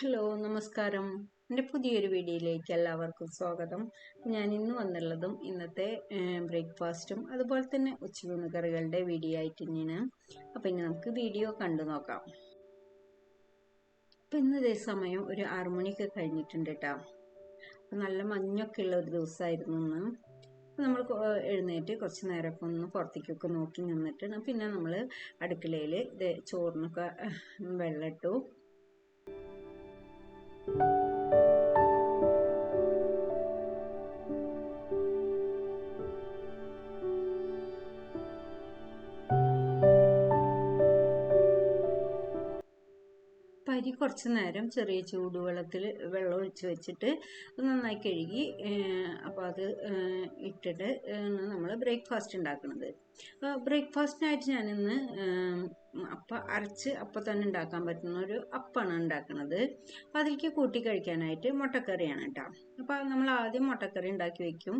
Hello നമസ്കാരം. എന്റെ പുതിയൊരു വീഡിയോയിലേക്ക് എല്ലാവർക്കും സ്വാഗതം. ഞാൻ ഇന്ന് വന്നുള്ളതും ഇന്നത്തെ ബ്രേക്ക്ഫാസ്റ്റും അതുപോലെ തന്നെ ഉച്ചയൂണ് കറികളുടെ വീഡിയോ ആയിട്ട് തന്നെയാണ് അപ്പം ഇനി നമുക്ക് വീഡിയോ കണ്ടു നോക്കാം. അപ്പം ഇന്നതേ സമയം ഒരു ആറു മണിയൊക്കെ കഴിഞ്ഞിട്ടുണ്ട് കേട്ടോ അപ്പം നല്ല മഞ്ഞൊക്കെ ഉള്ള ഒരു ദിവസമായിരുന്നു ഇന്ന്. നമ്മൾ എഴുന്നേറ്റ് കുറച്ച് നേരമൊക്കെ ഒന്ന് പുറത്തേക്കൊക്കെ നോക്കി നിന്നിട്ട് പിന്നെ നമ്മൾ അടുക്കളയിൽ ഇത് ചോറിനൊക്കെ വെള്ളം ഇട്ടു thank you പരി കുറച്ച് നേരം ചെറിയ ചൂടുവെള്ളത്തിൽ വെള്ളം ഒഴിച്ച് വെച്ചിട്ട് നന്നായി കഴുകി അപ്പോൾ അത് ഇട്ടിട്ട് നമ്മൾ ബ്രേക്ക്ഫാസ്റ്റ് ഉണ്ടാക്കുന്നത് ബ്രേക്ക്ഫാസ്റ്റിനായിട്ട് ഞാനിന്ന് അപ്പം അരച്ച് അപ്പം തന്നെ ഉണ്ടാക്കാൻ പറ്റുന്ന ഒരു അപ്പാണ് ഉണ്ടാക്കുന്നത് അപ്പോൾ അതിലേക്ക് കൂട്ടി കഴിക്കാനായിട്ട് മുട്ടക്കറിയാണ് കേട്ടോ. അപ്പോൾ നമ്മൾ ആദ്യം മുട്ടക്കറി ഉണ്ടാക്കി വെക്കും.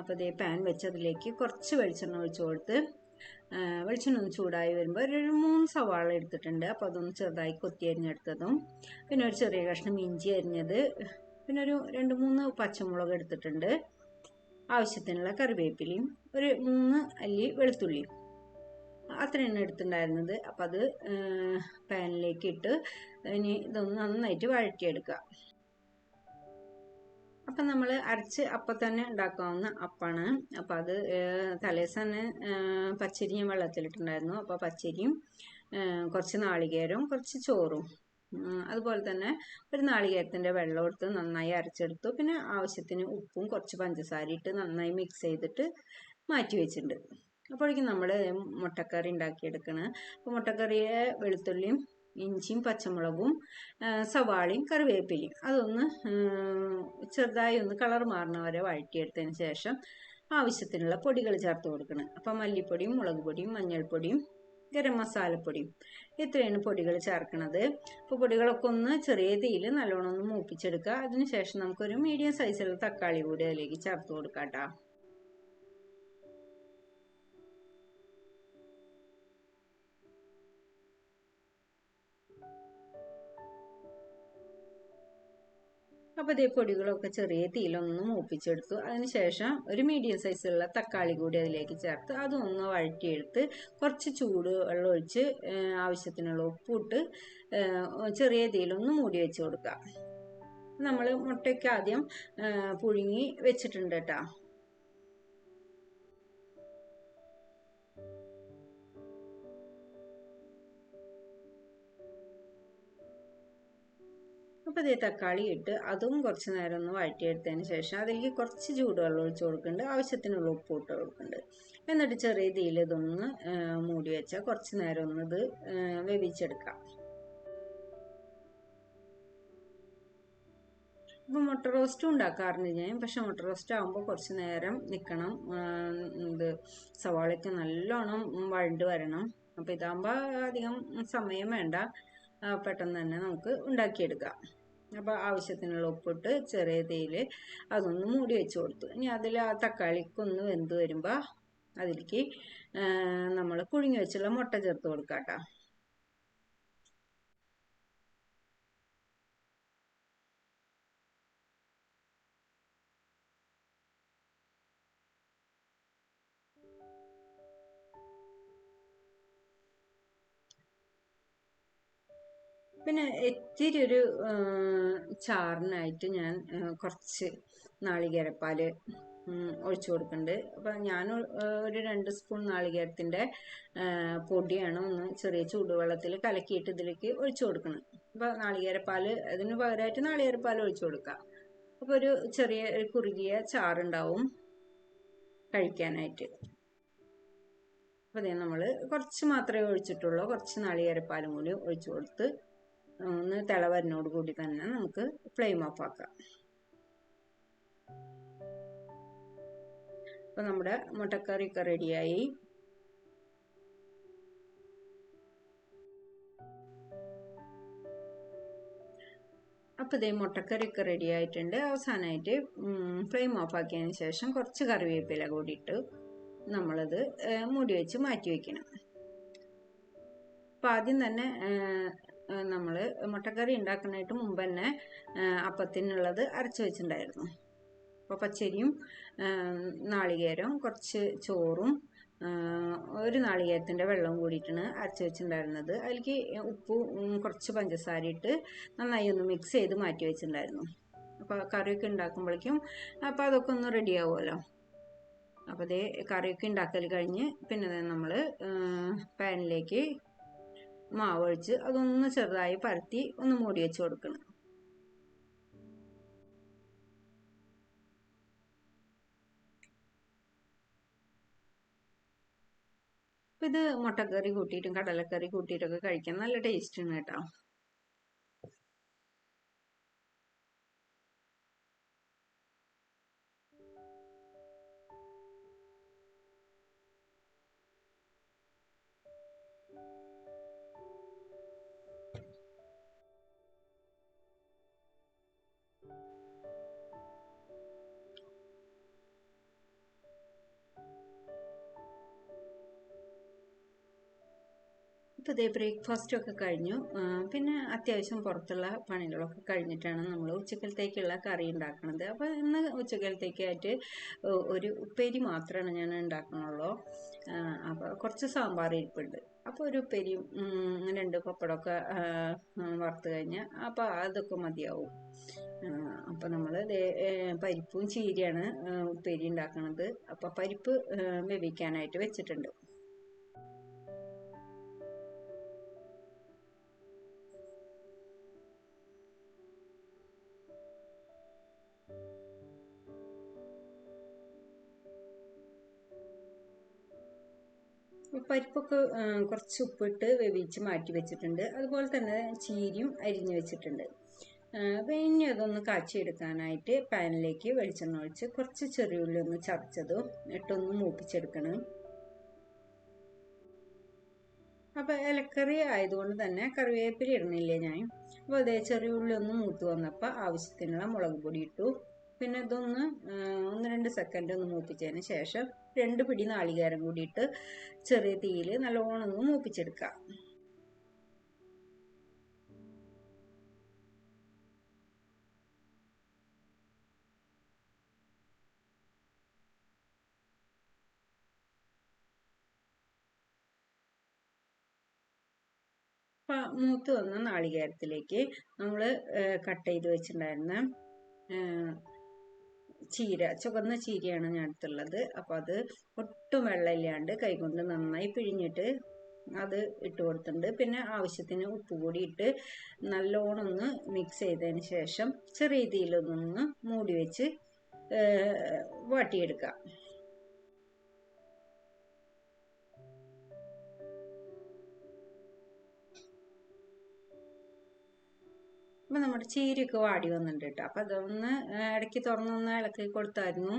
അപ്പോൾ ഇതേ പാൻ വെച്ച് അതിലേക്ക് കുറച്ച് വെളിച്ചെണ്ണ ഒഴിച്ച് കൊടുത്ത് വെളിച്ചെണ്ണ ഒന്ന് ചൂടായി വരുമ്പോൾ ഒരു മൂന്ന് സവാള എടുത്തിട്ടുണ്ട്. അപ്പോൾ അതൊന്ന് ചെറുതായി കൊത്തി അരിഞ്ഞെടുത്തതും. പിന്നെ ഒരു ചെറിയ കഷ്ണം ഇഞ്ചി അരിഞ്ഞത്. പിന്നെ ഒരു രണ്ട് മൂന്ന് പച്ചമുളക് എടുത്തിട്ടുണ്ട്. ആവശ്യത്തിനുള്ള കറിവേപ്പിലയും ഒരു മൂന്ന് അല്ലി വെളുത്തുള്ളിയും. അത്രയാണ് എടുത്തിട്ടുണ്ടായിരുന്നത്. അപ്പം അത് പാനിലേക്ക് ഇട്ട് ഇനി ഇതൊന്ന് നന്നായിട്ട് വഴറ്റിയെടുക്കുക. അപ്പം നമ്മൾ അരച്ച് അപ്പം തന്നെ ഉണ്ടാക്കാവുന്ന അപ്പാണ്. അപ്പം അത് തലേസന്ന് പച്ചരിയും വെള്ളത്തിലിട്ടുണ്ടായിരുന്നു. അപ്പോൾ പച്ചരിയും കുറച്ച് നാളികേരവും കുറച്ച് ചോറും. അതുപോലെ തന്നെ ഒരു നാളികേരത്തിന്റെ വെള്ളം എടുത്ത് നന്നായി അരച്ചെടുത്തു. പിന്നെ ആവശ്യത്തിന് ഉപ്പും കുറച്ച് പഞ്ചസാര ഇട്ട് നന്നായി മിക്സ് ചെയ്തിട്ട് മാറ്റി വെച്ചിട്ടുണ്ട്. അപ്പോഴേക്കും നമ്മൾ മുട്ടക്കറി ഉണ്ടാക്കിയെടുക്കണം. അപ്പോൾ മുട്ടക്കറിയെ വെളുത്തുള്ളിയും ഇഞ്ചിയും പച്ചമുളകും സവാളയും കറിവേപ്പിലയും. അതൊന്ന് ചെറുതായി ഒന്ന് കളർ മാറുന്ന വരെ വഴറ്റിയെടുത്തതിന് ശേഷം ആവശ്യത്തിനുള്ള പൊടികൾ ചേർത്ത് കൊടുക്കണം. അപ്പം മല്ലിപ്പൊടിയും മുളക് പൊടിയും മഞ്ഞൾപ്പൊടിയും ഗരം മസാലപ്പൊടിയും. ഇത്രയാണ് പൊടികൾ ചേർക്കുന്നത് അപ്പോൾ പൊടികളൊക്കെ ഒന്ന് ചെറിയ തീയിൽ നല്ലോണം ഒന്ന് മൂപ്പിച്ചെടുക്കുക. അതിനുശേഷം നമുക്കൊരു മീഡിയം സൈസിലുള്ള തക്കാളി കൂടി അതിലേക്ക് ചേർത്ത് കൊടുക്കാം കേട്ടോ അപ്പോൾ ഇതേ പൊടികളൊക്കെ ചെറിയ തീയിലൊന്ന് മൂപ്പിച്ചെടുത്തു. അതിനുശേഷം ഒരു മീഡിയം സൈസുള്ള തക്കാളി കൂടി അതിലേക്ക് ചേർത്ത് അതൊന്ന് വഴറ്റിയെടുത്ത് കുറച്ച് ചൂട് വെള്ളം ഒഴിച്ച് ആവശ്യത്തിനുള്ള ഉപ്പിട്ട് ചെറിയ തീയിലൊന്ന് മൂടി വെച്ച് കൊടുക്കുക. നമ്മൾ മുട്ടയ്ക്ക് ആദ്യം പുഴുങ്ങി വെച്ചിട്ടുണ്ട് കേട്ടോ. അപ്പോൾ ഇതേ തക്കാളി ഇട്ട് അതും കുറച്ച് നേരം ഒന്ന് വഴറ്റിയെടുത്തതിന് ശേഷം അതിലേക്ക് കുറച്ച് ചൂടുവെള്ളം ഒഴിച്ച് കൊടുക്കുന്നുണ്ട് ആവശ്യത്തിനുള്ള ഉപ്പ് ഇട്ട് കൊടുക്കുന്നുണ്ട് എന്നിട്ട് ചെറിയ തീയിൽ ഇതൊന്ന് മൂടി വെച്ചാൽ കുറച്ച് നേരം ഒന്ന് ഇത് വേവിച്ചെടുക്കാം. ഇപ്പോൾ മുട്ട റോസ്റ്റും ഉണ്ടാക്കാറുണ്ട് ഞാൻ. പക്ഷെ മുട്ട റോസ്റ്റ് ആകുമ്പോൾ കുറച്ച് നേരം നിൽക്കണം ഇത് സവാളയ്ക്ക് നല്ലോണം വഴണ്ട് വരണം. അപ്പോൾ ഇതാകുമ്പോൾ അധികം സമയം വേണ്ട. പെട്ടെന്ന് തന്നെ നമുക്ക് ഉണ്ടാക്കിയെടുക്കാം. അപ്പോൾ ആവശ്യത്തിനുള്ള ഉപ്പിട്ട് ചെറിയ തീയിൽ അതൊന്ന് മൂടി വെച്ച് കൊടുത്തു. ഇനി അതിൽ ആ തക്കാളിക്കൊന്ന് വെന്ത് വരുമ്പോൾ അതിലേക്ക് നമ്മൾ പുഴുങ്ങി വെച്ചുള്ള മുട്ട ചേർത്ത് കൊടുക്കാം കേട്ടോ പിന്നെ ഇത്തിരി ഒരു ചാറിനായിട്ട് ഞാൻ കുറച്ച് നാളികേരപ്പാൽ ഒഴിച്ചു കൊടുക്കുന്നുണ്ട് അപ്പം ഞാൻ ഒരു രണ്ട് സ്പൂൺ നാളികേരത്തിന്റെ പൊടിയാണ് ഒന്ന് ചെറിയ ചൂടുവെള്ളത്തിൽ കലക്കിയിട്ട് ഇതിലേക്ക് ഒഴിച്ചു കൊടുക്കണം. അപ്പം നാളികേരപ്പാൽ അതിന് പകരമായിട്ട് നാളികേരപ്പാൽ ഒഴിച്ചു കൊടുക്കുക അപ്പോൾ ഒരു ചെറിയ ഒരു കുറുകിയ ചാറുണ്ടാവും കഴിക്കാനായിട്ട്. അപ്പോൾ നമ്മൾ കുറച്ച് മാത്രമേ ഒഴിച്ചിട്ടുള്ളൂ. കുറച്ച് നാളികേരപ്പാലും കൂടി ഒഴിച്ചു കൊടുത്ത് ഒന്ന് തിളവരനോട് കൂടി തന്നെ നമുക്ക് ഫ്ലെയിം ഓഫ് ആക്കാം. അപ്പൊ നമ്മുടെ മുട്ടക്കറി മുട്ടക്കറിയൊക്കെ റെഡിയായി അപ്പോൾ ഇതേ മുട്ടക്കറിയൊക്കെ റെഡി ആയിട്ടുണ്ട്. അവസാനമായിട്ട് ഫ്ലെയിം ഓഫ് ആക്കിയതിന് ശേഷം കുറച്ച് കറിവേപ്പില കൂടി ഇട്ട് നമ്മളത് മൂടി വെച്ച് മാറ്റി വെക്കണം. അപ്പൊ ആദ്യം തന്നെ നമ്മൾ മുട്ടക്കറി ഉണ്ടാക്കുന്നതായിട്ട് മുമ്പ് തന്നെ അപ്പത്തിനുള്ളത് അരച്ച് വെച്ചിട്ടുണ്ടായിരുന്നു. അപ്പോൾ പച്ചരിയും നാളികേരവും കുറച്ച് ചോറും ഒരു നാളികേരത്തിന്റെ വെള്ളവും കൂടിയിട്ടാണ് അരച്ച് വെച്ചിട്ടുണ്ടായിരുന്നത്. അതിലേക്ക് ഉപ്പും കുറച്ച് പഞ്ചസാര ഇട്ട് നന്നായി ഒന്ന് മിക്സ് ചെയ്ത് മാറ്റി വെച്ചിട്ടുണ്ടായിരുന്നു. അപ്പോൾ കറിയൊക്കെ ഉണ്ടാക്കുമ്പോഴേക്കും അപ്പോൾ അതൊക്കെ ഒന്ന് റെഡി ആവുമല്ലോ. അപ്പോൾ അതേ കറിയൊക്കെ ഉണ്ടാക്കൽ കഴിഞ്ഞ് പിന്നെ നമ്മൾ പാനിലേക്ക് മാവ് ഒഴിച്ച് അതൊന്ന് ചെറുതായി പരത്തി ഒന്ന് മൂടി വെച്ച് കൊടുക്കണം. ഇത് മുട്ടക്കറി കൂട്ടിയിട്ടും കടലക്കറി കൂട്ടിയിട്ടൊക്കെ കഴിക്കാൻ നല്ല ടേസ്റ്റ് ആണ് കേട്ടോ. ഇപ്പോൾ ഇതേ ബ്രേക്ക്ഫാസ്റ്റ് ഒക്കെ കഴിഞ്ഞു പിന്നെ അത്യാവശ്യം പുറത്തുള്ള പണികളൊക്കെ കഴിഞ്ഞിട്ടാണ് നമ്മൾ ഉച്ചക്കലത്തേക്കുള്ള കറി ഉണ്ടാക്കുന്നത് അപ്പോൾ ഇന്ന് ഉച്ചക്കലത്തേക്കായിട്ട് ഒരു ഉപ്പേരി മാത്രമാണ് ഞാൻ ഉണ്ടാക്കണുള്ളൂ. അപ്പോൾ കുറച്ച് സാമ്പാർ ഇരിപ്പുണ്ട്. അപ്പോൾ ഒരു ഉപ്പേരിയും രണ്ട് പപ്പടമൊക്കെ വറുത്ത് കഴിഞ്ഞാൽ അപ്പോൾ അതൊക്കെ മതിയാവും. അപ്പോൾ നമ്മൾ പരിപ്പും ചീരയാണ് ഉപ്പേരി ഉണ്ടാക്കുന്നത് അപ്പോൾ പരിപ്പ് വേവിക്കാനായിട്ട് വെച്ചിട്ടുണ്ട്. പരിപ്പൊക്കെ കുറച്ച് ഉപ്പിട്ട് വേവിച്ച് മാറ്റി വെച്ചിട്ടുണ്ട്. അതുപോലെ തന്നെ ചീരിയും അരിഞ്ഞ് വെച്ചിട്ടുണ്ട്. പിന്നെ അതൊന്ന് കാച്ചിയെടുക്കാനായിട്ട് പാനിലേക്ക് വെളിച്ചെണ്ണ ഒഴിച്ച് കുറച്ച് ചെറിയുള്ളി ഒന്ന് ചതച്ചതും ഇട്ടൊന്ന് മൂപ്പിച്ചെടുക്കണം. അപ്പോൾ ഇലക്കറി ആയതുകൊണ്ട് തന്നെ കറിവേപ്പില ഇടുന്നില്ലേ ഞാൻ? അപ്പോൾ അതേ ചെറിയ ഉള്ളി ഒന്ന് മൂത്ത് വന്നപ്പോൾ ആവശ്യത്തിനുള്ള മുളക് പൊടി ഇട്ടു. പിന്നെ ഇതൊന്ന് ഒന്ന് രണ്ട് സെക്കൻഡ് ഒന്ന് മൂപ്പിച്ചതിന് ശേഷം രണ്ട് പിടി നാളികേരം കൂടിയിട്ട് ചെറിയ തീയിൽ നല്ലോണം ഒന്ന് മൂപ്പിച്ചെടുക്കാം മൂത്ത് വന്ന നാളികേരത്തിലേക്ക് നമ്മൾ കട്ട് ചെയ്ത് വെച്ചിട്ടുണ്ടായിരുന്ന ചീര ചുവന്ന ചീരയാണ് ഞാൻ എടുത്തുള്ളത് അപ്പോൾ അത് ഒട്ടും വെള്ളമില്ലാണ്ട് കൈകൊണ്ട് നന്നായി പിഴിഞ്ഞിട്ട് അത് ഇട്ട് കൊടുത്തിട്ടുണ്ട്. പിന്നെ ആവശ്യത്തിന് ഉപ്പ് കൂടി ഇട്ട് നല്ലോണം ഒന്ന് മിക്സ് ചെയ്തതിന് ശേഷം ചെറിയ തീയിലൊന്നൊന്ന് മൂടി വെച്ച് ആ, അപ്പം നമ്മുടെ ചീരയൊക്കെ വാടി വന്നിട്ടുണ്ട് കേട്ടോ അപ്പം അതൊന്ന് ഇടയ്ക്ക് തുറന്നൊന്ന് ഇളക്കി കൊടുത്തായിരുന്നു.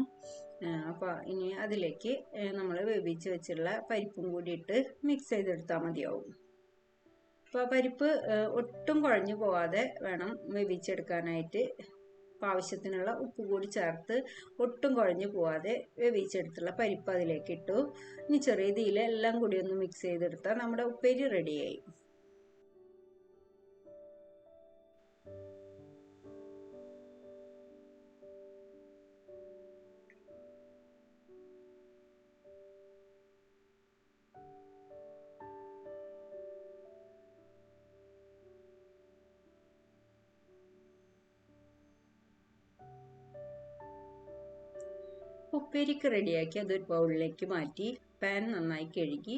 അപ്പോൾ ഇനി അതിലേക്ക് നമ്മൾ വേവിച്ച് വെച്ചുള്ള പരിപ്പും കൂടി ഇട്ട് മിക്സ് ചെയ്തെടുത്താൽ മതിയാവും. അപ്പോൾ പരിപ്പ് ഒട്ടും കുഴഞ്ഞു പോവാതെ വേണം വേവിച്ചെടുക്കാനായിട്ട്. ആവശ്യത്തിനുള്ള ഉപ്പ് കൂടി ചേർത്ത് ഒട്ടും കുഴഞ്ഞു പോവാതെ വേവിച്ചെടുത്തുള്ള പരിപ്പ് അതിലേക്ക് ഇട്ടു. ഇനി ചെറിയ തീയിൽ എല്ലാം കൂടി ഒന്ന് മിക്സ് ചെയ്തെടുത്താൽ നമ്മുടെ ഉപ്പേരി റെഡിയായി ഉപ്പേരിക്ക് റെഡിയാക്കി അതൊരു ബൗളിലേക്ക് മാറ്റി പാൻ നന്നായി കഴുകി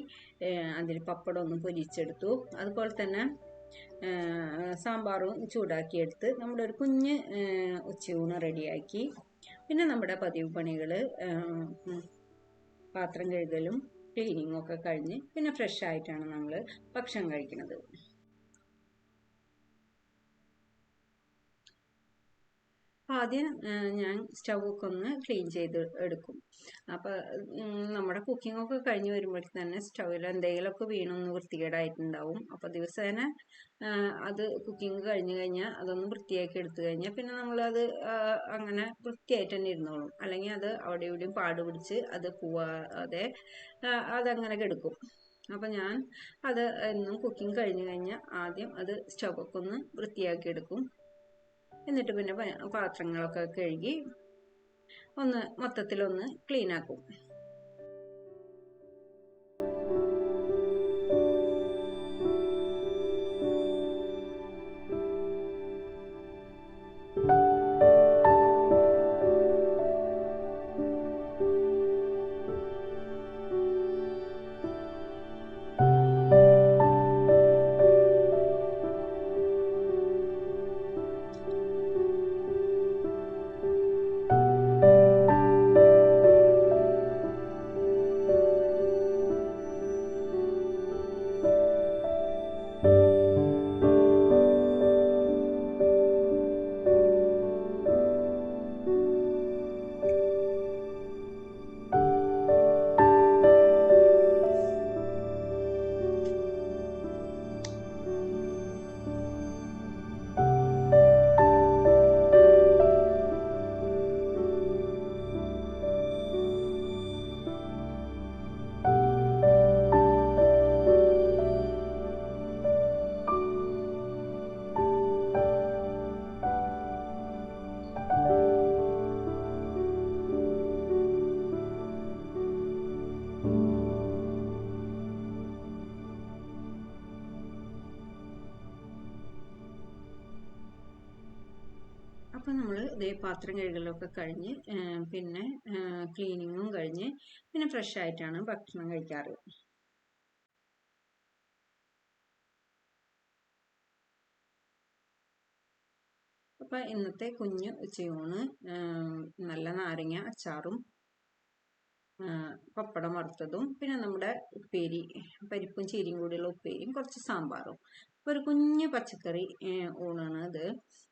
അതിൽ പപ്പടം ഒന്ന് പൊരിച്ചെടുത്തു. അതുപോലെ തന്നെ സാമ്പാറും ചൂടാക്കിയെടുത്ത് നമ്മുടെ ഒരു കുഞ്ഞ് ഉച്ചയൂണ് റെഡിയാക്കി. പിന്നെ നമ്മുടെ പതിവ് പണികൾ പാത്രം കഴുകലും ക്ലീനിങ്ങും ഒക്കെ കഴിഞ്ഞ് പിന്നെ ഫ്രഷ് ആയിട്ടാണ് നമ്മൾ ഭക്ഷണം കഴിക്കുന്നത്. ആദ്യം ഞാൻ സ്റ്റൗവൊക്കെ ഒന്ന് ക്ലീൻ ചെയ്ത് എടുക്കും. അപ്പോൾ നമ്മുടെ കുക്കിംഗ് ഒക്കെ കഴിഞ്ഞ് വരുമ്പോഴേക്ക് തന്നെ സ്റ്റൗവിൽ എന്തെങ്കിലുമൊക്കെ വീണൊന്ന് വൃത്തികേടായിട്ടുണ്ടാവും. അപ്പോൾ ദിവസേന അത് കുക്കിംഗ് കഴിഞ്ഞ് കഴിഞ്ഞാൽ അതൊന്ന് വൃത്തിയാക്കി എടുത്തു കഴിഞ്ഞാൽ പിന്നെ നമ്മളത് അങ്ങനെ വൃത്തിയായിട്ട് തന്നെ ഇരുന്നോളും. അല്ലെങ്കിൽ അത് അവിടെ ഇവിടെയും പാട് പിടിച്ച് അത് പോവാതെ അതങ്ങനെ കിടക്കും. അപ്പം ഞാൻ അത് എന്നും കുക്കിംഗ് കഴിഞ്ഞ് കഴിഞ്ഞാൽ ആദ്യം അത് സ്റ്റൗവൊക്കെ ഒന്ന് വൃത്തിയാക്കി എടുക്കും. എന്നിട്ട് പിന്നെ പാത്രങ്ങളൊക്കെ കഴുകി ഒന്ന് മൊത്തത്തിലൊന്ന് ക്ലീൻ ആക്കും. അപ്പോൾ നമ്മൾ ഇതേ പാത്രം കഴുകലൊക്കെ കഴിഞ്ഞ് പിന്നെ ക്ലീനിങ്ങും കഴിഞ്ഞ് പിന്നെ ഫ്രഷ് ആയിട്ടാണ് ഭക്ഷണം കഴിക്കാറ്. അപ്പോൾ ഇന്നത്തെ കുഞ്ഞ് ഉച്ചയൂണ് നല്ല നാരങ്ങ അച്ചാറും പപ്പടം വറുത്തതും പിന്നെ നമ്മുടെ ഉപ്പേരി പരിപ്പും ചീരിയും കൂടിയുള്ള ഉപ്പേരിയും കുറച്ച് സാമ്പാറും. അപ്പോൾ ഒരു കുഞ്ഞ് പച്ചക്കറി ഊണാണ് ഇത്